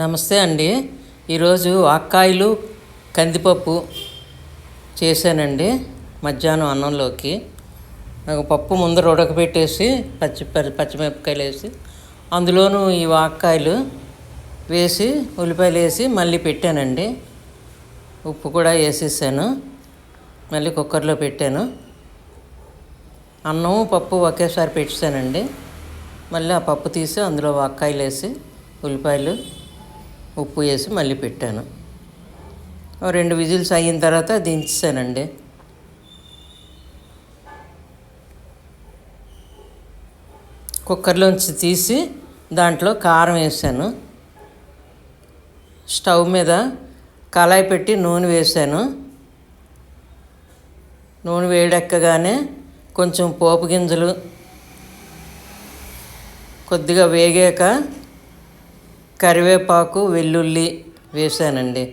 నమస్తే అండి. ఈరోజు ఆక్కాయలు కందిపప్పు చేశానండి మధ్యాహ్నం అన్నంలోకి. నాకు పప్పు ముందర ఉడకబెట్టేసి పచ్చి పచ్చిమిరపకాయలు వేసి అందులోనూ ఈ వాక్కాయలు వేసి ఉల్లిపాయలు వేసి మళ్ళీ పెట్టానండి. ఉప్పు కూడా వేసేసాను మళ్ళీ కుక్కర్లో పెట్టాను. అన్నం పప్పు ఒకేసారి పెట్టానండి మళ్ళీ ఆ పప్పు తీసి అందులో వాక్కాయలు వేసి ఉల్లిపాయలు ఉప్పు వేసి మళ్ళీ పెట్టాను. రెండు విజిల్స్ అయిన తర్వాత దించేసానండి కుక్కర్లోంచి తీసి దాంట్లో కారం వేసాను. స్టవ్ మీద కళాయి పెట్టి నూనె వేసాను. నూనె వేడెక్కగానే కొంచెం పోపు గింజలు కొద్దిగా వేగాక కరివేపాకు వెల్లుల్లి వేసానండి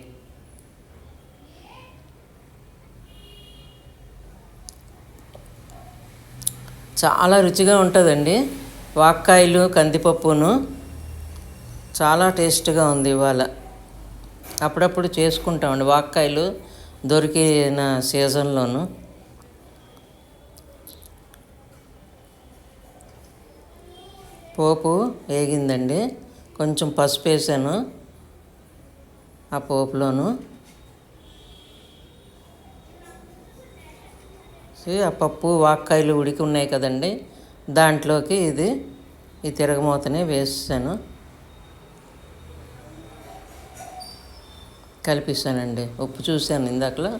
చాలా రుచిగా ఉంటుందండి. వాక్కాయలు కందిపప్పును చాలా టేస్ట్గా ఉంది ఇవాళ. అప్పుడప్పుడు చేసుకుంటామండి. వాక్కాయలు దొరికిన సీజన్లోను. పోపు వేగిందండి. కొంచెం పసుపు వేసాను. ఆ పోపులోను. ఆ పప్పు వాక్కాయలు ఉడికి ఉన్నాయి కదండి. దాంట్లోకి ఇది ఈ తిరగమూతని వేసాను కలిపిస్తానండి ఉప్పు చూశాను ఇందాకలో.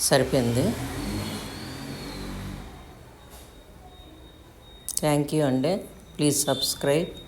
సరిపోయింది. థ్యాంక్ యూ అండి. Please subscribe.